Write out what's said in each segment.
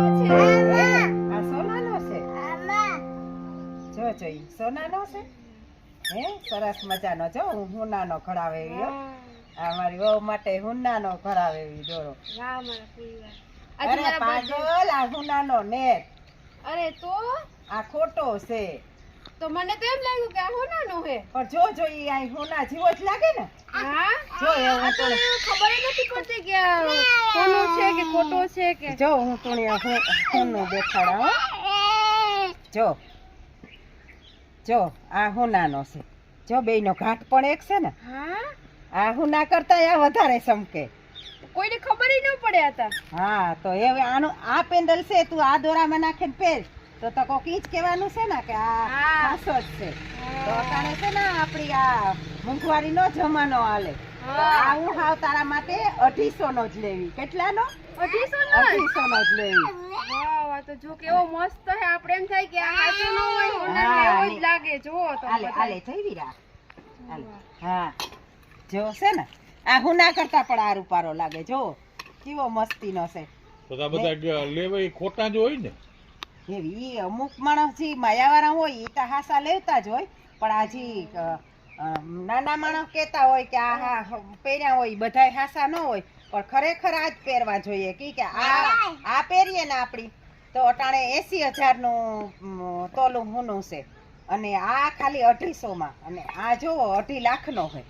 આ સોનાનો છે? જો જોઈ સોનાનો છે. હે સરસ મજાનો. જો હું હુનાનો ખડાવે એવી હો. આ મારી વહુ માટે હુનાનો ખડાવે એવી દોરો. અરે પાગલ આ હુનાનો નેટ. અરે તો? આ ખોટો છે. તો મને તો એમ લાગ્યું કે આ હોનાનો હે. પણ જો જો ઈ આ હોના જીવો જ લાગે ને. હા? જો એવું તો ખબર જ નથી પડતી કે કોનો છે કે ખોટો છે કે જો હું હું હુનું દેખાડા જો. જો આ હુનાનો છે. જો બેયનો ઘાટ પણ એક છે ને. હા? આ હોના કરતા આ વધારે સમકે. કોઈને ખબર ન પડે હતા હા તો હવે આનું આ પેન્ડલ છે તું આ દોરામાં નાખીને પહેર તો તો કોક ઈ જ કહેવાનું છે ને કે આ હા. ખાસો જ છે. તો અટાણે છે ને આપણી આ મોંઘવારીનો જમાનો હાલે. તો હા. હું હાવ તારા માટે અઢીસો નો જ લેવી. કેટલાનો? અઢીસો નો અઢીસો નો જ લેવી. તો જો કેવો મસ્ત હે આપણે એમ થાય કે આ સાચો ન હોય હોનાનો હા, એવો જ લાગે. જો તો હાલે જઈ વીરા હાલે. હા. જો છે ને આ હુના કરતા પણ આ રૂપારો લાગે. જો કેવો મસ્તીનો છે. તો આ બધા ગ- ખોટા જ હોય ને. એવી અમુક માણસ જે માયાવાળા હોય એ તો હાસા લેતા જ હોય પણ આ જે અ, અ, નાના માણસ કહેતા હોય કે આ હા પહેર્યા હોય બધા હાસા ન હોય પણ ખરેખર આ જ પહેરવા જોઈએ. કી આ આ પહેરીએ ને આપણી તો અટાણે એસી હજારનું તોલું હુનું છે. અને આ ખાલી અઢીસોમાં અને આ જોવો અઢી લાખનો હોય.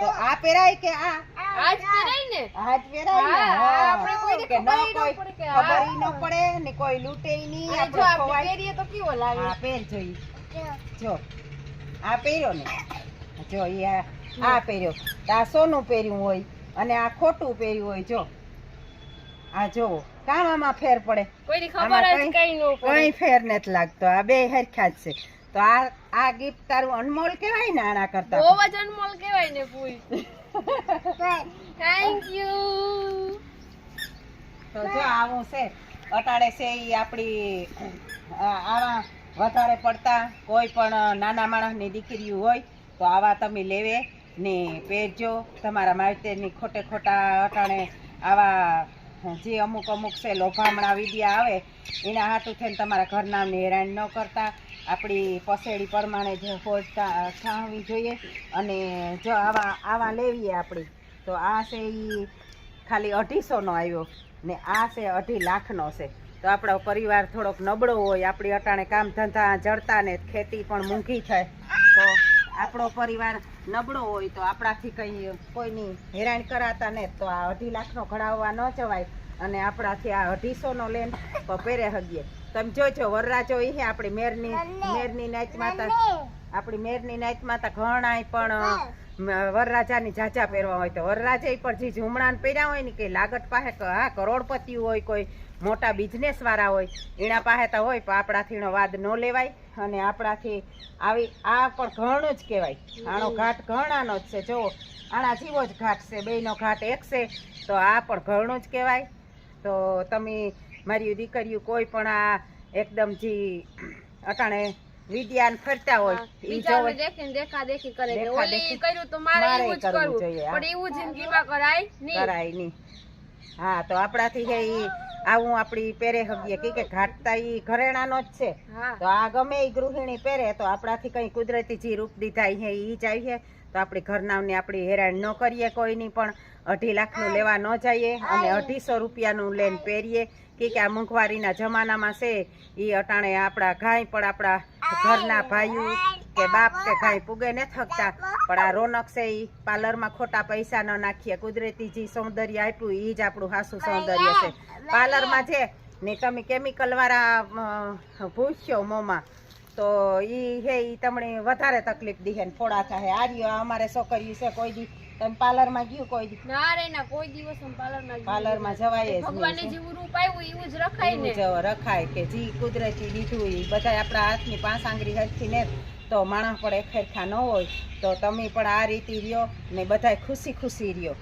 તો આ પહેરાય કે આ? આજ પહેરાય ને? આજ પહેરાય ને. આપણે કોઈને કે ન કોઈ ખબર ન પડે ને કોઈ લૂટે નહીં જો આપણે ખવાય. પહેરીએ તો કેવો લાગે? આ પહેર જોઈ જો. આ પહેર્યો ને? જો એ આ આ પહેર્યો. આ સોનું પહેર્યું હોય અને આ ખોટું પહેર્યું હોય જો. આ જોવો કામ આમાં ફેર પડે. કોઈની ખબર જ કઈ- કઈ ન પડે. કઈ ફેર નથી લાગતો. આ બે હરખા જ છે. તો આ આ ગિફ્ટ તારું અનમોલ કહેવાય ને આના કરતા? બહુ જ અનમોલ કહેવાય ને પૂઈ થેન્ક યુ તો જો આવું છે. અટાડે છે ઈ આપણી આવા વધારે પડતા કોઈ પણ નાના માણસની દીકરીઓ હોય તો આવા તમે લેવે ને પહેરજો. તમારા માવતરની ખોટે ખોટા અટાણે આવા જે અમુક અમુક છે લોભામણા વિદ્યા આવે એના હાટું થઈને તમારા ઘરનામની હેરાન ન કરતા. આપણી પસેડી પ્રમાણે જે હોય તા- જોઈએ અને જો આવા આવા લેવીએ આપણી, તો આ છે એ ખાલી અઢીસોનો આવ્યો ને આ છે અઢી લાખનો છે. તો આપણો પરિવાર થોડોક નબળો હોય, આપણી અટાણે કામ ધંધા જડતા ને ખેતી પણ મૂંઘી થાય, તો આપણો પરિવાર નબળો હોય તો આપણાથી કંઈ કોઈની હેરાન કરાતા ને તો આ અઢી લાખનો ઘડાવવા ન જવાય અને આપણાથી આ અઢીસોનો લેન તો પહેરે હગીએ. તમે જોજો વરરાજો એ આપણી મેરની મેરની નાચ માતા આપણી મેરની નાચ માતા ઘણાય પણ વરરાજાની જાજા પહેરવા હોય તો. વરરાજા પણ જે જુમણાને પહેર્યા હોય ને કે લાગત પાસે હા કરોડપતિ હોય કોઈ મોટા બિઝનેસ વાળા હોય. એના પાસે તો હોય પણ આપણાથી એનો વાદ ન લેવાય. અને આપણાથી આવી આ પણ ઘણું જ કહેવાય. આનો ઘાટ ઘણાનો જ છે. જો આના જેવો જ ઘાટ છે. બેયનો ઘાટ એક છે. તો આ પણ ઘણું જ કહેવાય. તો તમે મારી દીકરીઓ કોઈ પણ આ એકદમ જી અટાણે વિદ્યાન ફરતા હોય ઈ જોવે. દેખીને દેખા દેખી કરે કે દેખા ઓલી દેખી કર્યું તો મારે એવું જ કરવું જોઈએ, પણ એવું જિંદગીમાં કરાય નહીં. કરાય નહીં. હા તો આપણાથી હે ઈ આવું આપણી પહેરે હગીએ. કે કે ઘાટતા ઈ ઘરેણાનો જ છે. તો આ ગમે ઈ ગૃહિણી પહેરે તો આપણાથી કંઈ કુદરતી જે રૂપ દીધા હે ઈ જ આવીએ તો આપણે ઘરનાવને આપણે હેરાન ન કરીએ કોઈની પણ. અઢી લાખનું લેવા ન જઈએ અને અઢીસો રૂપિયાનું લઈને પહેરીએ. કે આ મોંઘવારીના જમાનામાં છે એ અટાણે આપણા ગાય પણ આપણા ઘરના ભાઈઓ કે બાપ કે ગાય પૂગે ન થકતા. પણ આ રોનક છે એ પાર્લરમાં ખોટા પૈસા ન નાખીએ. કુદરતી જે સૌંદર્ય આપ્યું એ જ આપણું હાસું સૌંદર્ય છે. પાર્લરમાં છે, ને તમે કેમિકલવાળા ભૂસ્યો મોંમાં. તો ઈ હે ઈ તમને વધારે તકલીફ દીહે ને ફોડા થાય આર્યો અમારે છોકરી છે કોઈ દી તમે પાર્લરમાં ગયું કોઈ દી? ના રે ના કોઈ દિવસ હું પાર્લરમાં પાર્લરમાં જવાય ભગવાને જેવું રૂપ આવ્યું એવું જ રખાય ને. જ રખાય કે જી કુદરતી દીધું ઈ. બધા આપણા હાથની પાંચ આંગળી હરખી ને તો માણસ પણ એક હરખા ન હોય તો તમે પણ આ રીતે રહ્યો ને બધાય ખુશી ખુશી રહ્યો.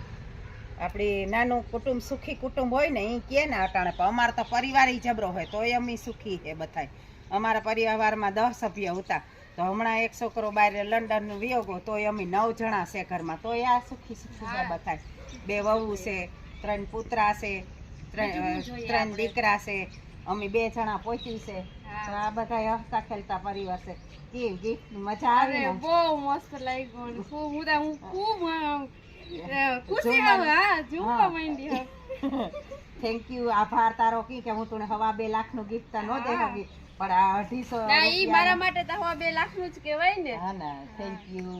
આપણી નાનું કુટુંબ સુખી કુટુંબ હોય ને એ કે ને અટાણે પણ અમારે તો પરિવાર જબરો હોય તોય અમે સુખી છે બધાય. અમારા પરિવારમાં દસ સભ્ય હતા. તો હમણાં એક છોકરો બહાર લંડન વિયોગો તોય અમે નવ જણા છે ઘરમાં. તોય આ સુખી સુખી બાબત થાય. બે વહુ છે ત્રણ પુત્રા છે ત્રણ દીકરા છે અમે બે જણા પહોંચ્યું છે. તો આ બધા હસતા ખેલતા પરિવાર છે. કેવી ગીફ્ટ મજા આવી બહુ મસ્ત લાગ્યું ખૂબ હું હું ખૂબ ખુશી હા જોવા માંડી. થેન્ક યુ આભાર તારો કી કે હું તને હવા બે લાખનું ગિફ્ટ ન દે પણ આ અઢીસો ના ઈ મારા માટે તો હવા બે લાખનું જ કહેવાય ને. હા ના થેન્ક યુ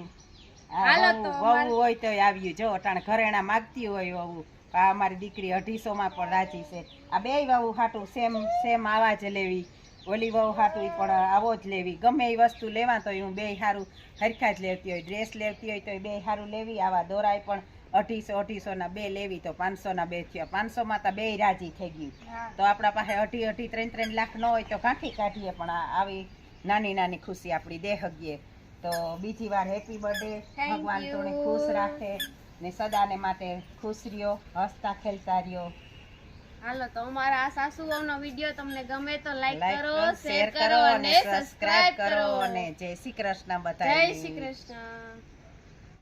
હાલો તો વહુ હોય તો આવ્યું જો અટાણે ઘરેણા માગતી હોય વહુ. આ અમારી દીકરી અઢીસો માં પણ રાજી છે. આ બે વહુ હાટું સેમ સેમ આવા જ લેવી. ઓલી વહુ હાટું પણ આવો જ લેવી. ગમે એ વસ્તુ લેવા તો હું બે હારું હરખા જ લેતી હોય. ડ્રેસ લેતી હોય તો બે હારું લેવી. આવા દોરાય પણ અઢીસો અઢીસો ના બે લેવી તો પાંચસો ના બે થયો. પાંચસો માં તો બે રાજી થઈ ગયું તો આપણા પાસે અઢી અઢી ત્રણ ત્રણ લાખ ન હોય તો કાંઠી કાઢીએ પણ આવી નાની નાની ખુશી આપણી દે હગીએ તો બીજી વાર હેપી બર્થડે. ભગવાન. તોને ખુશ રાખે ને સદાને માટે ખુશ રહ્યો હસતા ખેલતા રહ્યો. હાલો તો અમારા આ સાસુઓનો વીડિયો તમને ગમે તો લાઈક કરો શેર કરો અને સબસ્ક્રાઇબ કરો. અને જય શ્રી કૃષ્ણ જય બધા શ્રી કૃષ્ણ.